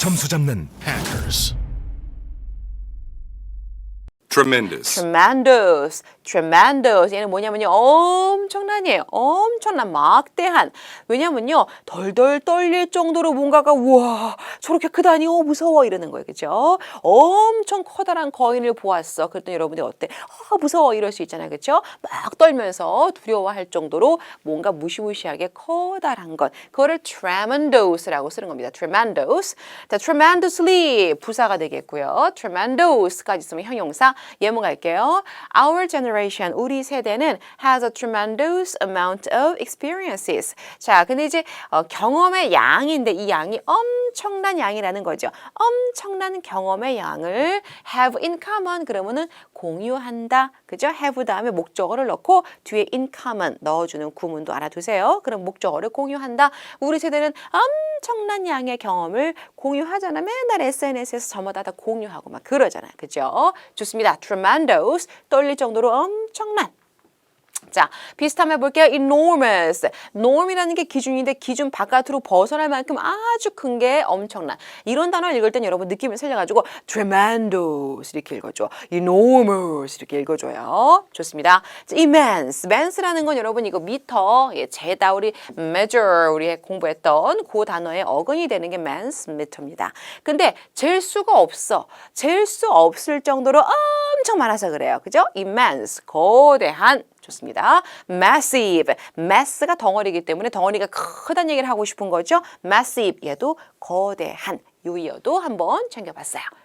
점수 잡는 Hackers. Tremendous. tremendous, Tremendous. 얘는 뭐냐면요. 엄청난이에요. 엄청난, 막대한. 왜냐면요. 덜덜 떨릴 정도로 뭔가가, 우와, 저렇게 크다니, 어, 무서워. 이러는 거예요. 그죠? 엄청 커다란 거인을 보았어. 그랬더니 여러분들 어때? 어, 무서워. 이럴 수 있잖아요. 그죠? 막 떨면서 두려워할 정도로 뭔가 무시무시하게 커다란 것. 그거를 tremendous라고 쓰는 겁니다. tremendous. 자, tremendously 부사가 되겠고요. tremendous까지 쓰면 형용사. 예문 갈게요. Our generation, 우리 세대는 has a tremendous amount of experiences. 자, 근데 이제 어, 경험의 양인데 이 양이 엄청 난 양이라는 거죠. 엄청난 경험의 양을 have in common 그러면은 공유한다. 그죠? have 다음에 목적어를 넣고 뒤에 in common 넣어주는 구문도 알아두세요. 그럼 목적어를 공유한다. 우리 세대는 엄청난 양의 경험을 공유하잖아. 맨날 SNS에서 저마다 다 공유하고 막 그러잖아요. 그죠? 좋습니다. tremendous 떨릴 정도로 엄청난 자, 비슷하면 해볼게요. enormous. norm이라는 게 기준인데 기준 바깥으로 벗어날 만큼 아주 큰 게 엄청난. 이런 단어를 읽을 땐 여러분 느낌을 살려가지고 tremendous 이렇게 읽어줘. enormous 이렇게 읽어줘요. 좋습니다. 자, immense. immense라는 건 여러분 이거 미터, 예, 제다 우리 measure 우리 공부했던 그 단어의 어근이 되는 게 men's 미터입니다. 근데 잴 수가 없어. 잴 수 없을 정도로 엄청 많아서 그래요. 그죠? immense. 거대한. 좋습니다. massive. mass가 덩어리이기 때문에 덩어리가 크다는 얘기를 하고 싶은 거죠. massive. 얘도 거대한. 요이어도 한번 챙겨봤어요.